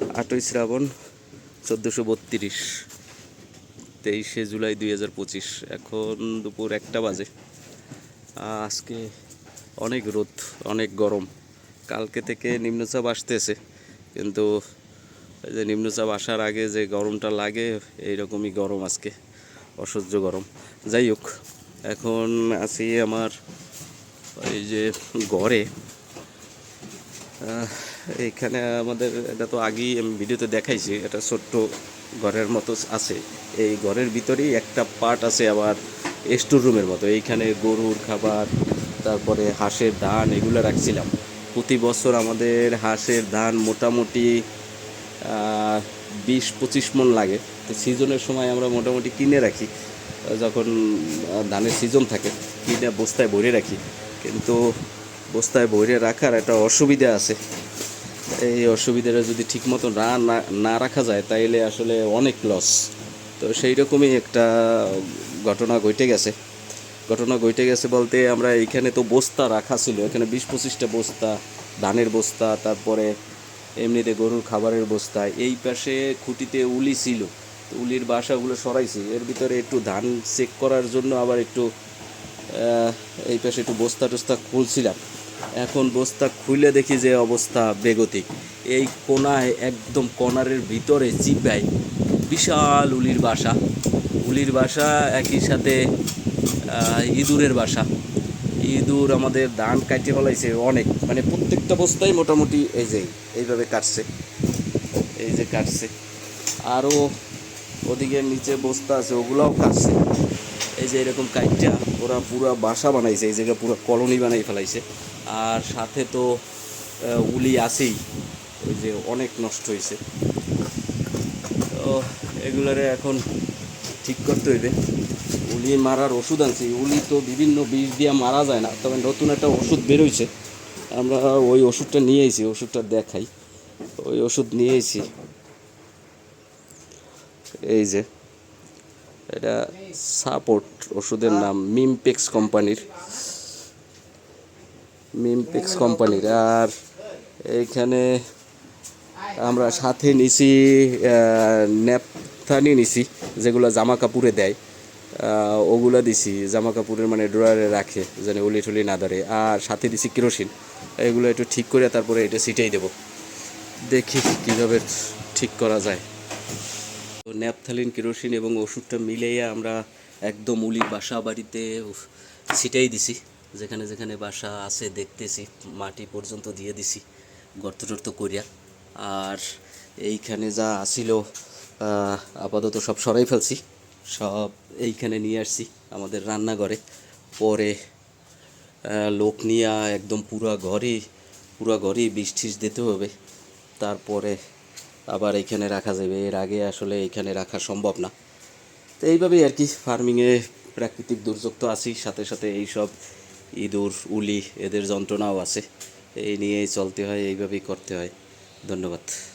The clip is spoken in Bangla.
আটই শ্রাবণ চোদ্দোশো বত্রিশ তেইশে জুলাই দুই হাজার পঁচিশ এখন দুপুর একটা বাজে। আজকে অনেক রোদ অনেক গরম। কালকে থেকে নিম্নচাপ আসতেছে কিন্তু যে নিম্নচাপ আসার আগে যে গরমটা লাগে এইরকমই গরম আজকে অসহ্য গরম। যাই হোক এখন আছি আমার এই যে আহ, এইখানে আমাদের এটা তো আগেই আমি ভিডিওতে দেখাইছি এটা ছোট্ট ঘরের মতো আছে। এই ঘরের ভিতরেই একটা পার্ট আছে আবার স্টোর রুমের মতো। এইখানে গরুর খাবার, তারপরে হাঁসের ধান, এগুলো রাখছিলাম। প্রতি বছর আমাদের হাঁসের ধান মোটামুটি বিশ পঁচিশ মন লাগে। তো সিজনের সময় আমরা মোটামুটি কিনে রাখি। যখন ধানের সিজন থাকে, কিনে বস্তায় ভরে রাখি। কিন্তু বস্তায় ভরে রাখার একটা অসুবিধা আছে। এই অসুবিধাটা যদি ঠিক মতো না, না- রাখা যায়, তাইলে আসলে অনেক লস তো সেই রকমই একটা ঘটনা ঘটে গেছে। ঘটনা ঘটে গেছে বলতে আমরা এইখানে তো বস্তা রাখা ছিল, এখানে বিশ পঁচিশটা বস্তা, ধানের বস্তা, তারপরে এমনিতে গরুর খাবারের বস্তা, এই পাশে খুঁটিতে উলি ছিল। তো উলির বাসাগুলো সরাইছি, এর ভিতরে একটু ধান চেক করার জন্য আবার একটু এই পাশে একটু বস্তা টস্তা খুলছিলাম। এখন বস্তা খুলে দেখি যে অবস্থা বেগতিক। এই কোনায় একদম কর্নারের ভিতরে চিপায় বিশাল উলির বাসা। উলির বাসা একই সাথে ইঁদুরের বাসা। ইঁদুর আমাদের ধান কাটিয়ে ফেলাইছে অনেক। মানে প্রত্যেকটা বস্তাই মোটামুটি এই যে, এইভাবে কাটছে। এই যে কাটছে। আরও ওদিকে নিচে বস্তা আছে, ওগুলাও কাটছে। এই যে এরকম কাইটটা, ওরা পুরো বাসা বানাইছে, এই জায়গায় পুরো কলোনি বানাই ফেলাইছে। আর সাথে তো উলি আছেই। ওই যে অনেক নষ্ট হয়েছে তো এগুলারে এখন ঠিক করতে হইবে। উলি মারার ওষুধ আনছি। উলি তো বিভিন্ন বিষ দিয়ে মারা যায় না তবে নতুন একটা ওষুধ বেরোইছে। আমরা ওই ওষুধটা নিয়ে এসেছি ওষুধটা দেখাই। ওই ওষুধ নিয়ে এসেছি এই যে এটা সাপোর্ট ওষুধের নাম মিমপেক্স কোম্পানির। মিমপেক্স কোম্পানির আর এইখানে আমরা সাথে নিছি নেপথানি নিছি, যেগুলো জামা কাপড়ে দেয় ওগুলা দিছি জামা কাপড়ের মানে ড্রয়ারে রাখে, যেন উলি টুলি না ধরে। আর সাথে দিছি কেরোসিন, এগুলো একটু ঠিক করে তারপরে এটা সিটাই দেবো। দেখি কীভাবে ঠিক করা যায়। তো ন্যাপথালিন কেরোসিন এবং ওষুধটা মিলিয়ে আমরা একদম উলির বাসা বাড়িতে ছিটাই দিছি। যেখানে যেখানে বাসা আছে দেখতেছি, মাটি পর্যন্ত দিয়ে দিছি, গর্ত টর্ত করিয়া আর এইখানে যা আসিল আপাতত সব সরাই ফেলছি, সব এইখানে নিয়ে আসছি আমাদের রান্নাঘরে। পরে লোক নিয়ে একদম পুরা ঘরে পুরা ঘরেই বিষ দিতে হবে। তারপরে আবার এইখানে রাখা যাবে। এর আগে আসলে এইখানে রাখা সম্ভব না। তো এইভাবেই আর কি ফার্মিংয়ে প্রাকৃতিক দুর্যোগ তো আছেই, সাথে সাথে এইসব ইঁদুর উলি এদের যন্ত্রণাও আছে। এই নিয়েই চলতে হয় এইভাবেই করতে হয়। ধন্যবাদ।